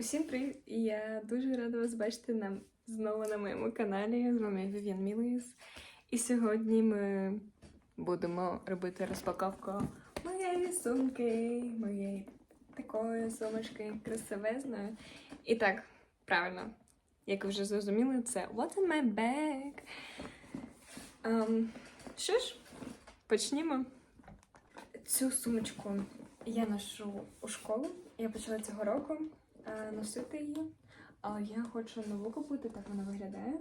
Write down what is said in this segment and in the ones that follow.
Усім привіт! І я дуже рада вас бачити на, знову на моєму каналі. З вами Вів'ян Міліс. І сьогодні ми будемо робити розпаковку моєї сумки, моєї такої сумочки красивезної. І так, правильно, як ви вже зрозуміли, це What's in my bag? Ем, що ж, почнімо. Цю сумочку я ношу у школу. Я почала цього року носити її. Але я хочу нову купити, так вона виглядає.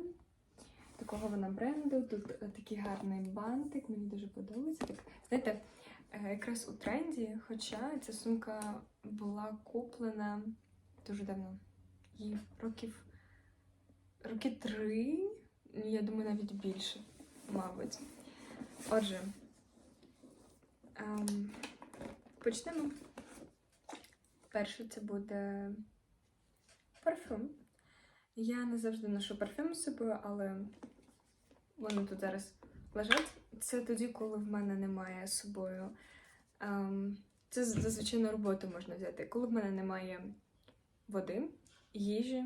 Такого вона бренду. Тут е, такий гарний бантик, мені дуже подобається. Так, знаєте, е, якраз у тренді, хоча ця сумка була куплена дуже давно. Їй років роки три, я думаю, навіть більше, мабуть. Отже, ем, почнемо. Перше це буде парфюм. Я не завжди ношу парфюм з собою, але вони тут зараз лежать. Це тоді, коли в мене немає з собою. Ем, це зазвичай на роботу можна взяти. Коли в мене немає води, їжі,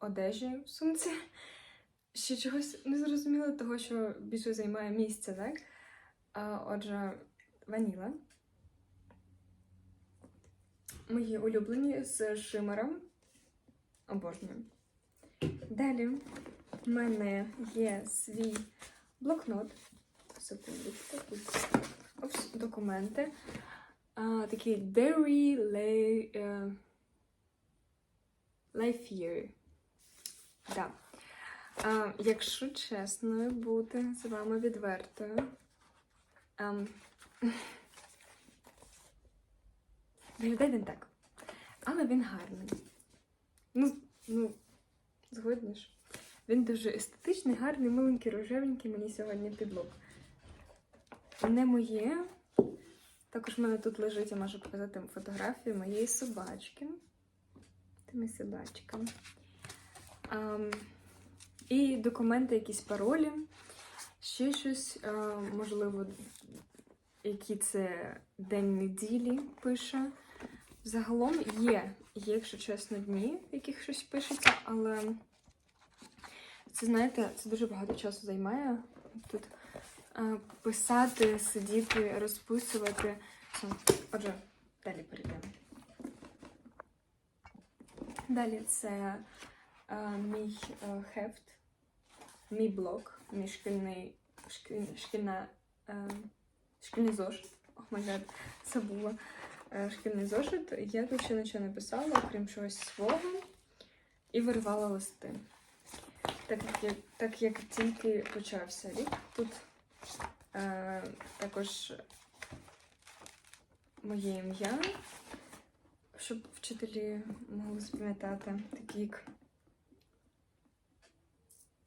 одежі сумці. Ще чогось не зрозуміло, того, що більше займає місце, так? А, отже, ваніла. Мої улюблені з шимером. Обожнюю. Далі в мене є свій блокнот. Секундочку. Тут Опс, документи. А, такий Dairy е, Life Year. Да. А, якщо чесною бути з вами відвертою. ем, Виглядає він так. Але він гарний. Ну, ну, згодні ж. Він дуже естетичний, гарний, миленький, рожевенький мені сьогодні підлог. Не моє. Також в мене тут лежить, я можу показати фотографію моєї собачки. Це мій собачка. І документи, якісь паролі, ще щось, а, можливо, який це день неділі пише. Загалом є, є, якщо чесно, дні, в яких щось пишеться, але це, знаєте, це дуже багато часу займає тут е, писати, сидіти, розписувати. Отже, далі перейдемо. Далі це е, мій е, хефт, мій блог, мій шкільний, шкіль, шкільна, е, шкільний зошит. Ох, май гад, забула е, шкільний зошит. Я тут ще нічого не писала, окрім чогось свого, і виривала листи. Так як, так як тільки почався рік, тут е, також моє ім'я, щоб вчителі могли запам'ятати, такі як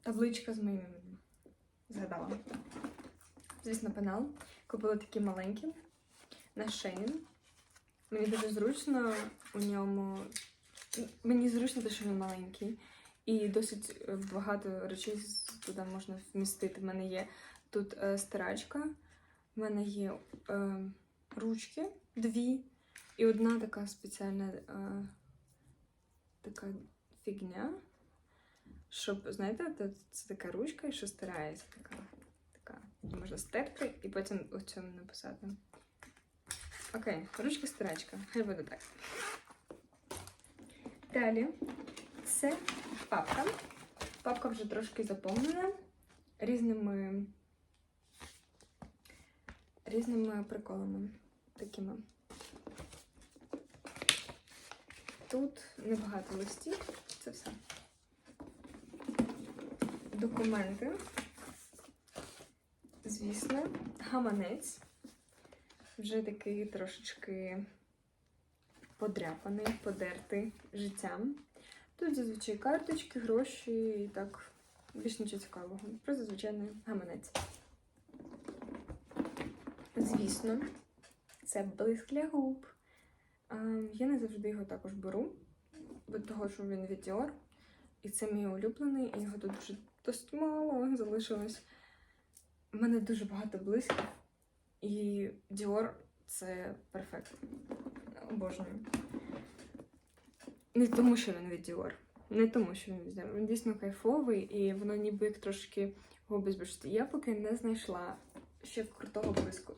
табличка з моїм ім'ям. Згадала. Звісно, пенал. Купила такі маленькі на Shein. Мені дуже зручно у ньому. Мені зручно те, що він маленький. І досить е, багато речей туди можна вмістити. В мене є тут е, стирачка, в мене є е, ручки дві, і одна така спеціальна е, така фігня. Щоб, знаєте, це, це така ручка, що стирається така. така. Можна стерти і потім у цьому написати. Окей, ручка стирачка. Хай буде так. Далі це папка. Папка вже трошки заповнена різними різними приколами такими. Тут небагато листів, це все. Документи. Звісно, гаманець. Вже такий трошечки подряпаний, подертий життям. Тут зазвичай карточки, гроші і так більш нічого цікавого. Просто звичайний гаманець. Звісно, це блиск для губ. Я не завжди його також беру, від того, що він від Dior. І це мій улюблений, і його тут вже досить мало залишилось. У мене дуже багато блисків, і Dior це перфект. Обожнюю. Не тому, що він від Dior. Не тому, що він від Dior. Він дійсно кайфовий, і воно ніби як трошки губи збільшити. Я поки не знайшла ще крутого блиску.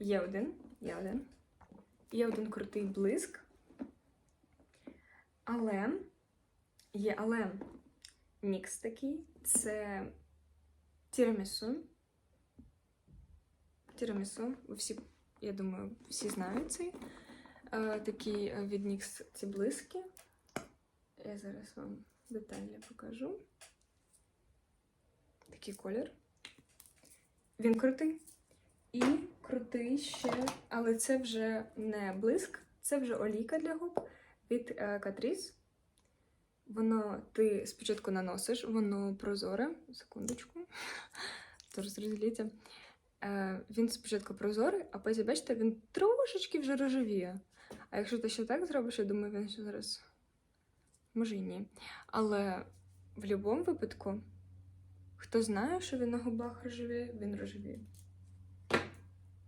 Є один, є один. Є один крутий блиск. Але є але нікс такий. Це тірамісу. Тірамісу. Ви всі, я думаю, всі знають цей. Е, такий е, від ці блиски. Я зараз вам детально покажу. Такий колір. Він крутий. І крутий ще, але це вже не блиск, це вже олійка для губ від е, Catrice. Воно ти спочатку наносиш, воно прозоре. Секундочку. Зараз розділіться. Е, він спочатку прозорий, а потім, бачите, він трошечки вже рожевіє. А якщо ти ще так зробиш, я думаю, він ще зараз. Може і ні. Але в будь-якому випадку, хто знає, що він на губах рожевіє, він рожевіє.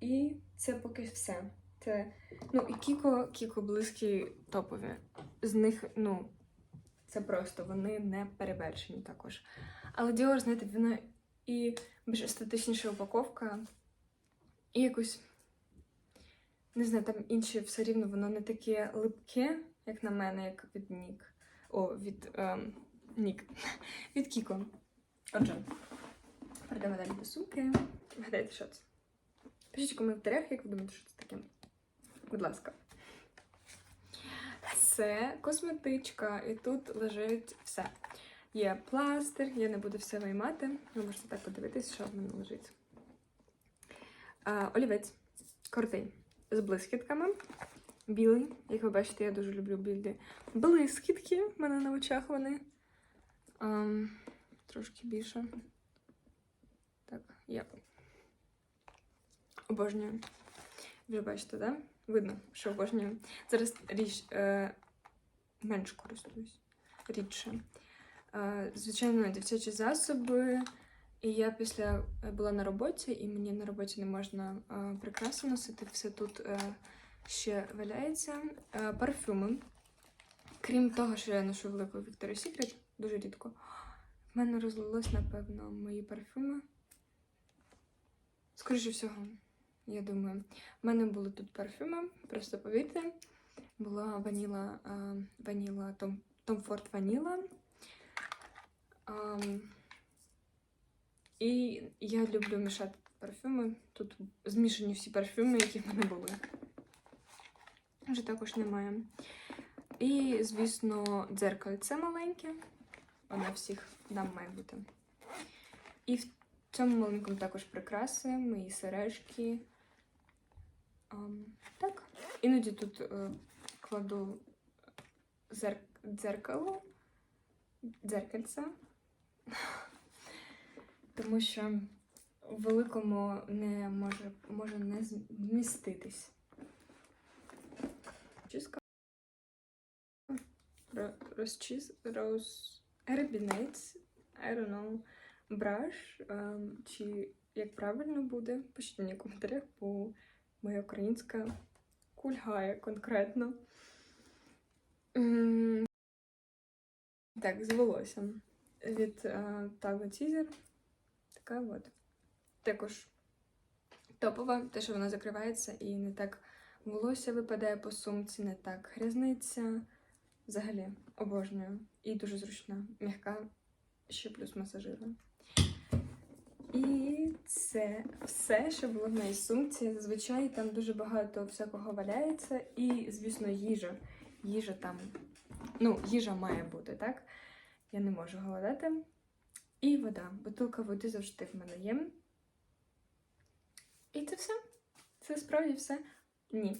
І це поки все. Це, ну, і Кіко, Кіко близькі топові. З них, ну, це просто вони не перевершені також. Але Dior, знаєте, вона і більш естетичніша упаковка, і якось, не знаю, там інші все рівно воно не таке липке, як на мене, як від Нік. О, від ем, Нік. Від Кіко. Отже, перейдемо далі до сумки. Гадайте, що це? Пишіть коментарях, як ви думаєте, що це таке. Будь ласка. Це косметичка, і тут лежить все. Є пластир, я не буду все виймати. Ви можете так подивитись, що в мене лежить. А, олівець крутий. З блискітками. Білий. Як ви бачите, я дуже люблю білі блискітки. В мене на очах вони. А, трошки більше. Так, я обожнюю. Вже бачите, да? Видно, що обожнюю. Зараз річ е, менш користуюсь. Рідше. Звичайно, дівчачі засоби. І я після е, була на роботі, і мені на роботі не можна прикраси носити. Все тут е, ще валяється. Е, парфюми. Крім того, що я ношу велику Victoria's Secret, дуже рідко. В мене розлилось, напевно, мої парфюми. Скоріше всього, я думаю. В мене були тут парфюми, просто повірте. Була ваніла, ваніла Tom, Tom Ford Vanilla. Ам, і я люблю мішати парфюми. Тут змішані всі парфюми, які в мене були. Вже також немає. І, звісно, дзеркальце маленьке. Воно всіх нам має бути. І в цьому маленькому також прикраси, мої сережки. Ам, так. Іноді тут е, кладу зер... дзеркало, дзеркальце. Тому що в великому не може, може не зміститись. Чистка. Ро- Роз... Ербінець. Know. Браш. ем, чи як правильно буде? Пишіть мені в коментарях, бо моя українська кульгає конкретно. Так, з волоссям. Від е, Tago Teaser. Така от. Також топова, те, що вона закривається і не так волосся випадає по сумці, не так грязниться. Взагалі обожнюю. І дуже зручна, м'яка, ще плюс масажирує. І це все, що було в моїй сумці. Зазвичай там дуже багато всякого валяється. І, звісно, їжа. Їжа там. Ну, їжа має бути, так? Я не можу голодати. І вода. Бутилка води завжди в мене є. І це все. Це справді все. Ні.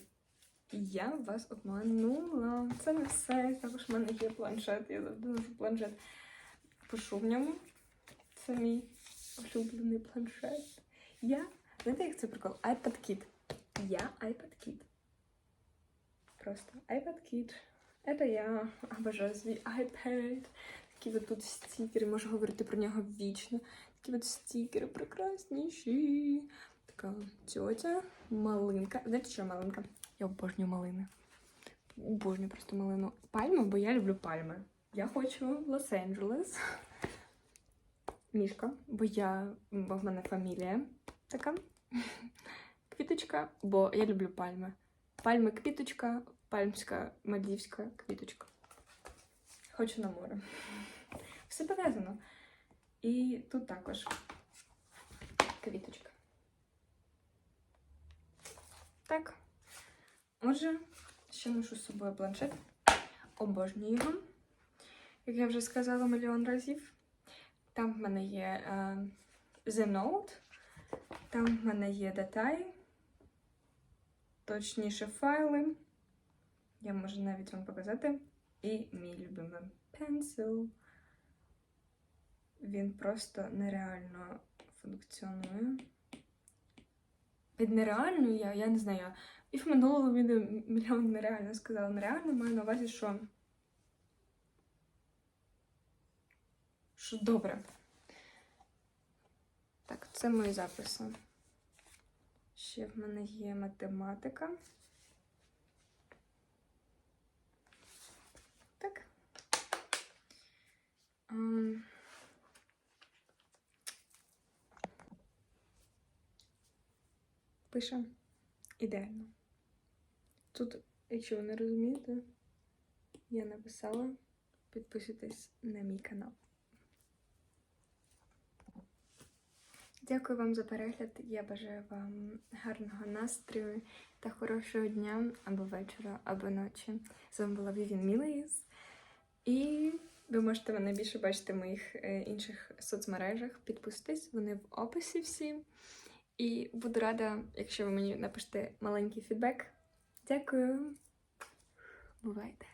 Я вас обманула. Це не все. Також в мене є планшет. Я завжди ношу планшет. Пишу в ньому. Це мій улюблений планшет. Я. Знаєте, як це прикол? iPad Kid. Я iPad Kid. Просто iPad Kid. Это я обожаю свій iPad. Такі от тут стікери, можу говорити про нього вічно. Такі от стікери прекрасніші. Така тьотя, малинка. Знаєте, що малинка? Я обожнюю малини. обожнюю просто малину. Пальму, бо я люблю пальми. Я хочу в Лос-Анджелес. Мішка, бо я, бо в мене фамілія така. Квіточка, бо я люблю пальми. Пальми квіточка, пальмська, мальдівська квіточка. Хочу на море. Все пов'язано. І тут також квіточка. Так. Отже, ще ношу з собою планшет. Обожнюю його. Як я вже сказала мільйон разів. Там в мене є е, The Note, там в мене є деталі, точніше файли. Я можу навіть вам показати. І мій любимий пенсил. Він просто нереально функціонує. Під нереально я, я не знаю. І в минулому відео мільйон нереально сказала. Нереально маю на увазі, що. Що добре. Так, це мої записи. Ще в мене є математика. Так. Ем. Пише ідеально. Тут, якщо ви не розумієте, я написала підписуйтесь на мій канал. Дякую вам за перегляд. Я бажаю вам гарного настрою та хорошого дня або вечора, або ночі. З вами була Вівін Мілеїс. І ви можете мене більше бачити в моїх е, інших соцмережах. Підписуйтесь, вони в описі всі. І буду рада, якщо ви мені напишете маленький фідбек. Дякую. Бувайте!